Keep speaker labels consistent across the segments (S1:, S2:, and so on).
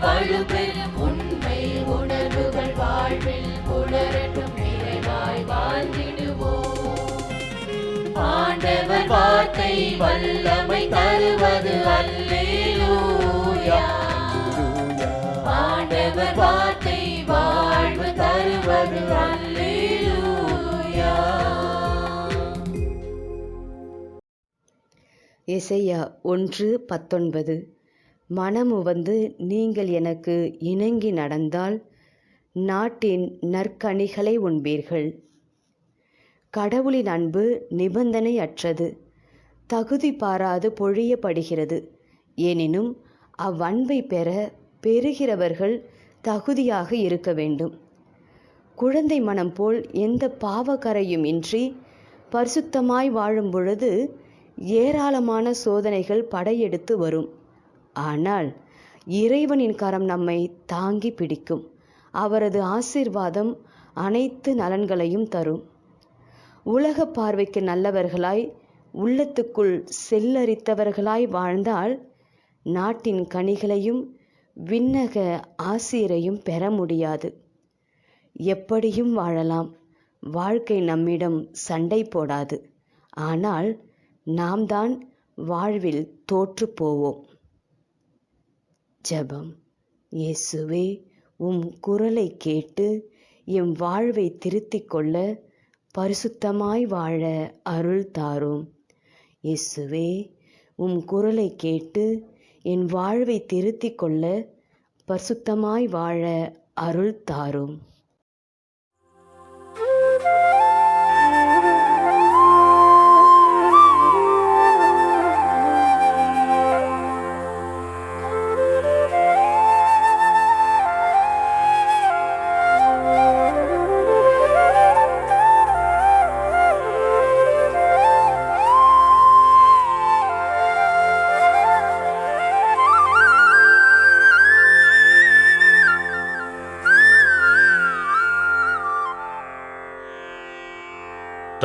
S1: பண்பு உண்மை உணர்வுகள் வாழ்வில் புலரட்டும் நிறைவாய் வாழ்ந்திடுவோம். ஆண்டவர் வார்த்தை வல்லமை தருவது அல்லேலூயா. ஆண்டவர் வார்த்தை வாழ்வு தருவது அல்லேலூயா.
S2: இசையா ஒன்று பத்தொன்பது. மனமுவந்து நீங்கள் எனக்கு இணங்கி நடந்தால் நாட்டின் நற்கனிகளை உண்பீர்கள். கடவுளின் அன்பு நிபந்தனையற்றது. தகுதி பாராது பொழியப்படுகிறது. எனினும் அவ்வன்பை பெற பெறுகிறவர்கள் தகுதியாக இருக்க வேண்டும். குழந்தை மனம் போல் எந்த பாவக்கரையும் இன்றி பரிசுத்தமாய் வாழும் பொழுது ஏராளமான சோதனைகள் படையெடுத்து வரும். ஆனால் இறைவனின் கரம் நம்மை தாங்கி பிடிக்கும். அவரது ஆசீர்வாதம் அனைத்து நலன்களையும் தரும். உலக பார்வைக்கு நல்லவர்களாய் உள்ளத்துக்குள் செல்லரித்தவர்களாய் வாழ்ந்தால் நாட்டின் கனிகளையும் விண்ணக ஆசிரையும் பெற முடியாது. எப்படியும் வாழலாம். வாழ்க்கை நம்மிடம் சண்டை போடாது. ஆனால் நாம் தான் வாழ்வில் தோற்று போவோம். ஜெபம். இயேசுவே உம் குரலை கேட்டு எம் வாழ்வை திருத்திக் கொள்ள பரிசுத்தமாய் வாழ அருள் தாரும். இயேசுவே உம் குரலை கேட்டு என் வாழ்வை திருத்திக் கொள்ள பரிசுத்தமாய் வாழ அருள் தாரும்.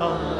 S3: 啊